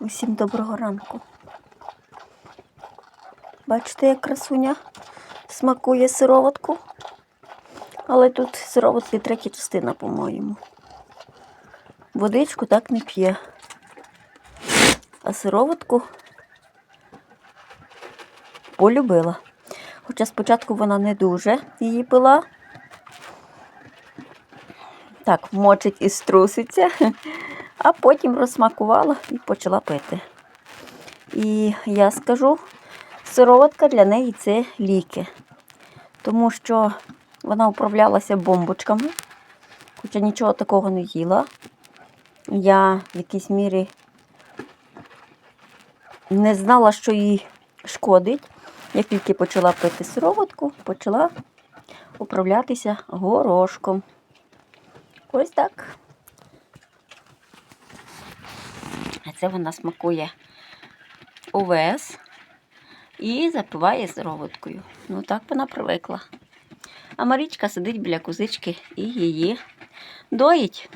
Усім доброго ранку. Бачите, як красуня смакує сироватку. Але тут сироватки третя частина, по-моєму. Водичку так не п'є. А сироватку полюбила. Хоча спочатку вона не дуже її пила. Так, мочить і струситься, а потім розсмакувала і почала пити. І я скажу, сироватка для неї це ліки, тому що вона управлялася бомбочками, хоча нічого такого не їла. Я в якійсь мірі не знала, що їй шкодить. Як тільки почала пити сироватку, почала управлятися горошком. Ось так. А це вона смакує увес і запиває сироваткою. Ну так вона привикла. А Марічка сидить біля кузички і її доїть.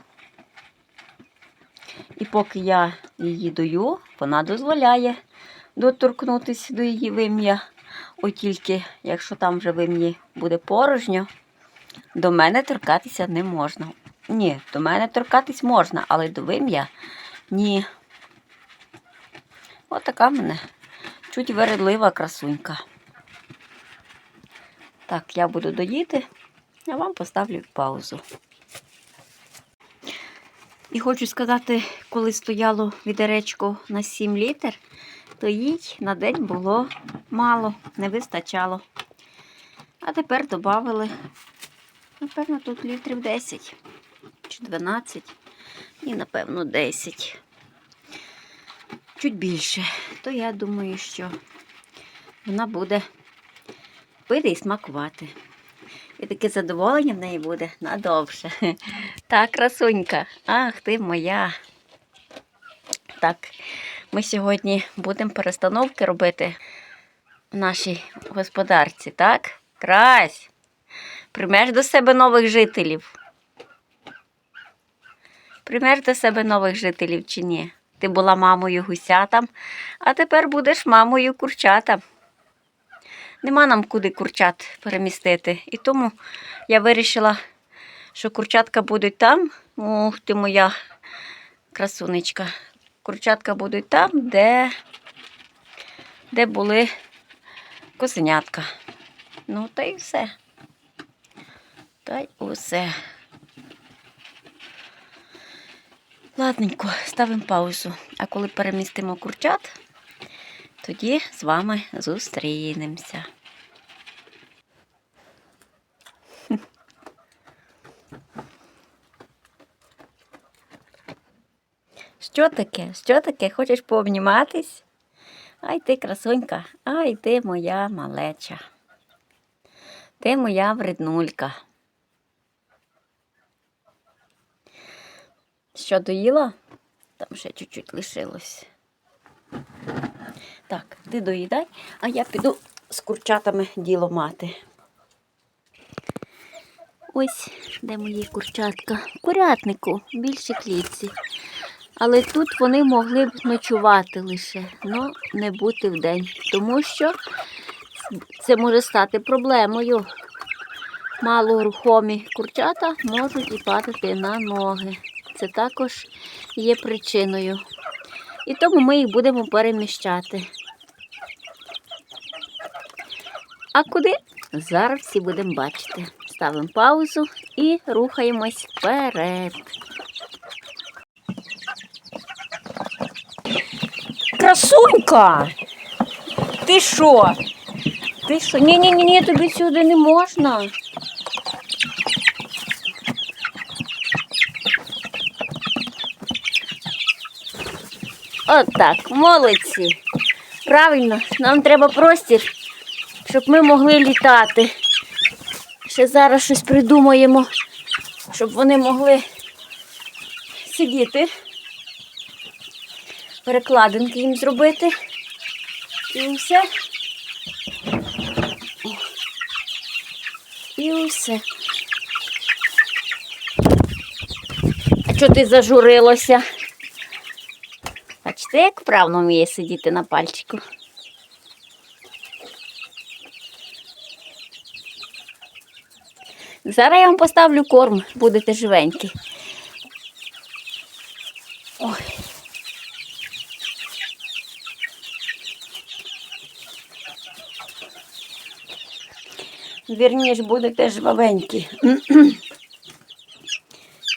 І поки я її дою, вона дозволяє доторкнутися до її вим'я. Ой тільки, якщо там вже вим'ї буде порожньо, до мене торкатися не можна. Ні, до мене торкатись можна, але до вим'я ні. От в мене чуть вередлива красунька. Так, я буду доїти, а вам поставлю паузу. І хочу сказати, коли стояло відеречко на 7 літр, то їй на день було мало, не вистачало. А тепер додали, напевно, тут літрів 10 чи 12, і, напевно, 10. Чуть більше. То я думаю, що вона буде пити і смакувати. І таке задоволення в неї буде надовше. Так, красунька. Ах, ти моя. Так, ми сьогодні будемо перестановки робити в нашій господарці, так? Крась. Приймеш до себе нових жителів. Приймеш до себе нових жителів чи ні? Ти була мамою гусятам, а тепер будеш мамою курчатам. Нема нам куди курчат перемістити. І тому я вирішила, що курчатка будуть там. Ух ти моя красунечка. Курчатка будуть там, де, де були козенятка. Ну, та й все. Та й усе. Ладненько, ставимо паузу. А коли перемістимо курчат, тоді з вами зустрінемося. Що таке? Що таке? Хочеш пообніматись? Ай ти, красунька, ай ти моя малеча. Ти моя вреднулька. Що доїла? Там ще чуть-чуть лишилось. Так, ти доїдай, а я піду з курчатами діло мати. Ось де мої курчатка. В курятнику, більше клітці. Але тут вони могли б ночувати лише, але не бути вдень, тому що це може стати проблемою. Малорухомі курчата можуть і падати на ноги. Це також є причиною. І тому ми їх будемо переміщати. А куди? Зараз всі будемо бачити. Ставимо паузу і рухаємось вперед. Красунька! Ти що? Ти що? Ні, ні, ні, ні, тобі сюди не можна. Отак, молодці. Правильно, нам треба простір, щоб ми могли літати. Ще зараз щось придумаємо, щоб вони могли сидіти, перекладинки їм зробити. І все. І все. А чого ти зажурилося? Це як вправно вміє сидіти на пальчику. Зараз я вам поставлю корм, будете живенькі. Ой. Вірніше, будете жвавенькі.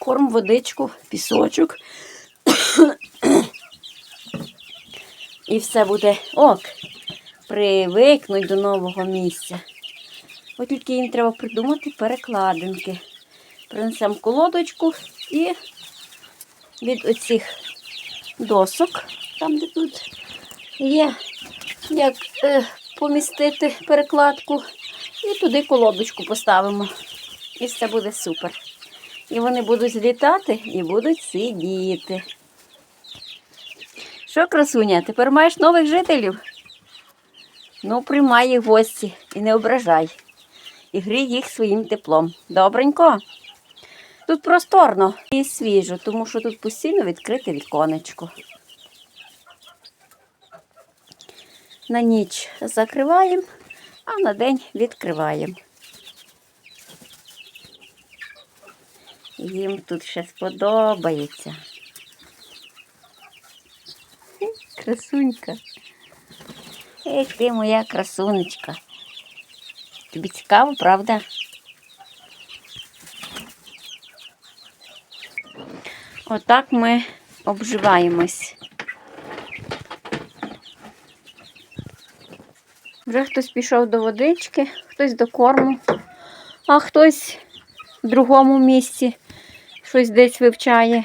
Корм, водичку, пісочок. І все буде ок. Привикнуть до нового місця. От тільки їм треба придумати перекладинки. Принесемо колодочку і від оцих досок, там де тут є, як е, помістити перекладку, і туди колодочку поставимо. І все буде супер. І вони будуть злітати і будуть сидіти. Що, красуня, тепер маєш нових жителів? Ну, приймай їх гості і не ображай. І грій їх своїм теплом. Добренько. Тут просторно і свіжо, тому що тут постійно відкрите віконечко. На ніч закриваємо, а на день відкриваємо. Їм тут ще сподобається. Красунька. Ех ти моя красунечка. Тобі цікаво, правда? Отак ми обживаємось. Вже хтось пішов до водички, хтось до корму, а хтось в другому місці щось десь вивчає.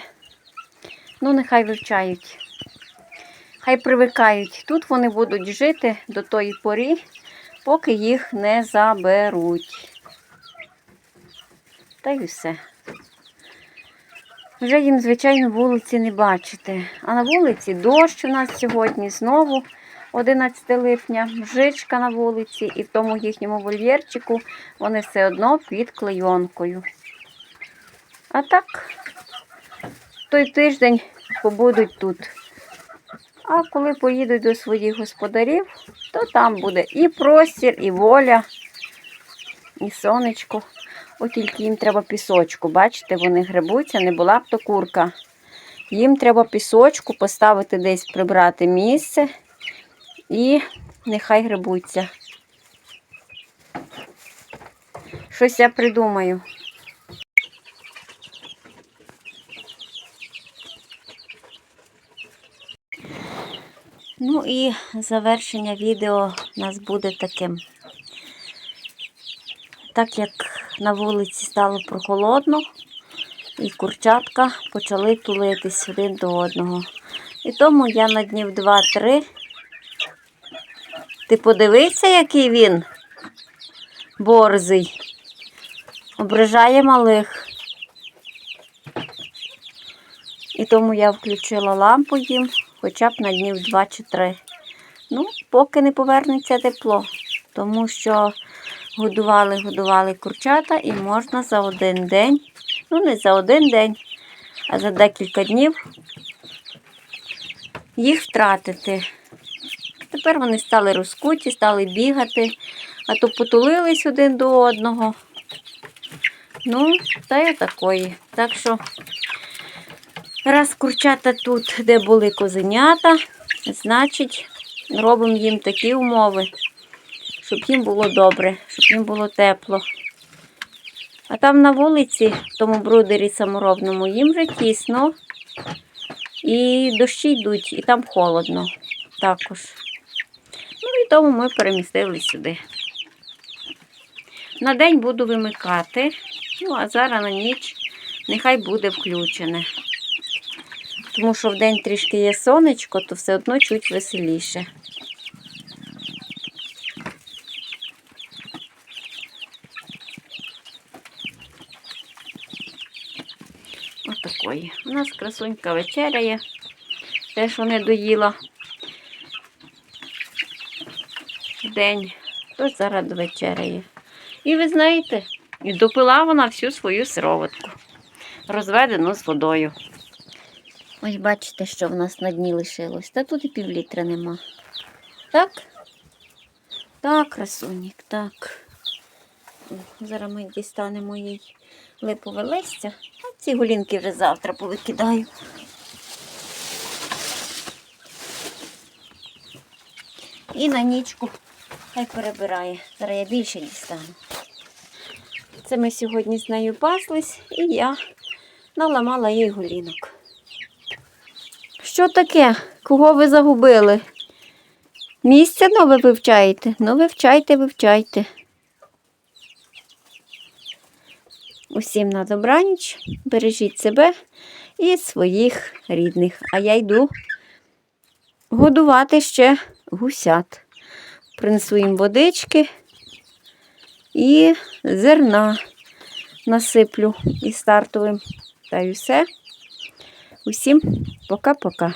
Ну, нехай вивчають. Хай привикають. Тут вони будуть жити до тої порі, поки їх не заберуть. Та й все. Вже їм, звичайно, вулиці не бачити. А на вулиці дощ у нас сьогодні знову 11 липня, жичка на вулиці, і в тому їхньому вольєрчику вони все одно під клейонкою. А так, той тиждень побудуть тут. А коли поїдуть до своїх господарів, то там буде і простір, і воля, і сонечко. От тільки їм треба пісочку. Бачите, вони гребуться, не була б то курка. Їм треба пісочку поставити десь, прибрати місце і нехай гребуться. Щось я придумаю. Ну і завершення відео у нас буде таким. Так як на вулиці стало прохолодно, і курчатка почали тулитись один до одного. І тому я на днів два-три. Ти подивися, який він борзий. Ображає малих. І тому я включила лампу їм хоча б на днів два чи три. Ну, поки не повернеться тепло, тому що годували, годували курчата і можна за один день, ну не за один день, а за декілька днів їх втратити. Тепер вони стали розкуті, стали бігати, а то потулились один до одного. Ну, та й такої. Так що, раз курчата тут, де були козенята, значить, робимо їм такі умови, щоб їм було добре, щоб їм було тепло. А там на вулиці, в тому брудері саморобному, їм вже тісно. І дощі йдуть, і там холодно також. Ну і тому ми перемістили сюди. На день буду вимикати, ну а зараз на ніч нехай буде включене. Тому що в день трішки є сонечко, то все одно чуть веселіше. Отакої. У нас красунька вечеряє. Те, що не доїла день, то зараз довечеряє. І ви знаєте, і допила вона всю свою сироватку, розведену з водою. Ось бачите, що в нас на дні лишилось. Та тут і півлітра нема. Так? Так, красунік, так. Зараз ми дістанемо їй липове листя. А ці голінки вже завтра повикидаю. І на нічку хай перебирає. Зараз я більше дістану. Це ми сьогодні з нею паслись, і я наламала їй голінок. Що таке? Кого ви загубили? Місце нове вивчаєте? Ну, вивчайте, вивчайте. Усім на добраніч, бережіть себе і своїх рідних. А я йду годувати ще гусят. Принесу їм водички і зерна насиплю і стартовим. Та й все. Усім пока-пока.